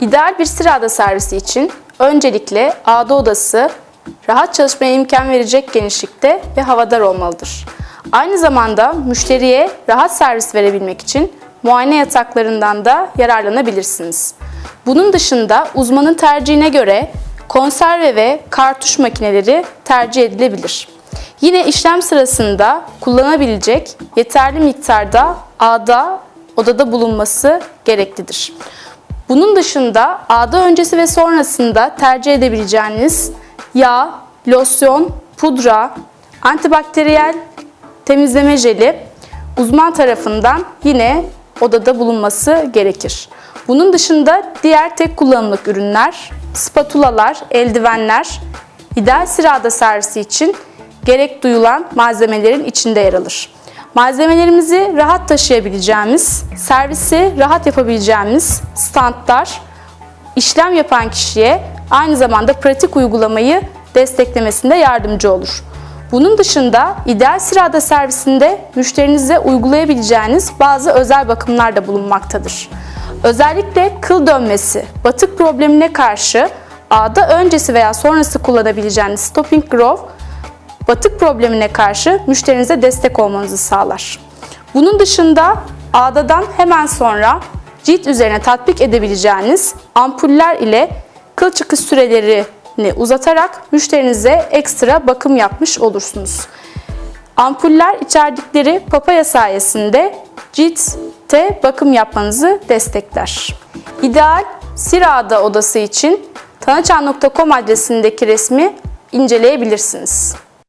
İdeal bir sırada servisi için öncelikle ağda odası rahat çalışmaya imkan verecek genişlikte ve havadar olmalıdır. Aynı zamanda müşteriye rahat servis verebilmek için muayene yataklarından da yararlanabilirsiniz. Bunun dışında uzmanın tercihine göre konserve ve kartuş makineleri tercih edilebilir. Yine işlem sırasında kullanabilecek yeterli miktarda ağda odada bulunması gereklidir. Bunun dışında ağda öncesi ve sonrasında tercih edebileceğiniz yağ, losyon, pudra, antibakteriyel temizleme jeli uzman tarafından yine odada bulunması gerekir. Bunun dışında diğer tek kullanımlık ürünler, spatulalar, eldivenler ideal sırada servisi için gerek duyulan malzemelerin içinde yer alır. Malzemelerimizi rahat taşıyabileceğimiz, servisi rahat yapabileceğimiz standlar işlem yapan kişiye aynı zamanda pratik uygulamayı desteklemesinde yardımcı olur. Bunun dışında ideal sırada servisinde müşterinize uygulayabileceğiniz bazı özel bakımlar da bulunmaktadır. Özellikle kıl dönmesi, batık problemine karşı ağda öncesi veya sonrası kullanabileceğiniz Stopping Grow batık problemine karşı müşterinize destek olmanızı sağlar. Bunun dışında ağdadan hemen sonra cilt üzerine tatbik edebileceğiniz ampuller ile kıl çıkış sürelerini uzatarak müşterinize ekstra bakım yapmış olursunuz. Ampuller içerdikleri papaya sayesinde ciltte bakım yapmanızı destekler. İdeal Sirada odası için tanaçan.com adresindeki resmi inceleyebilirsiniz.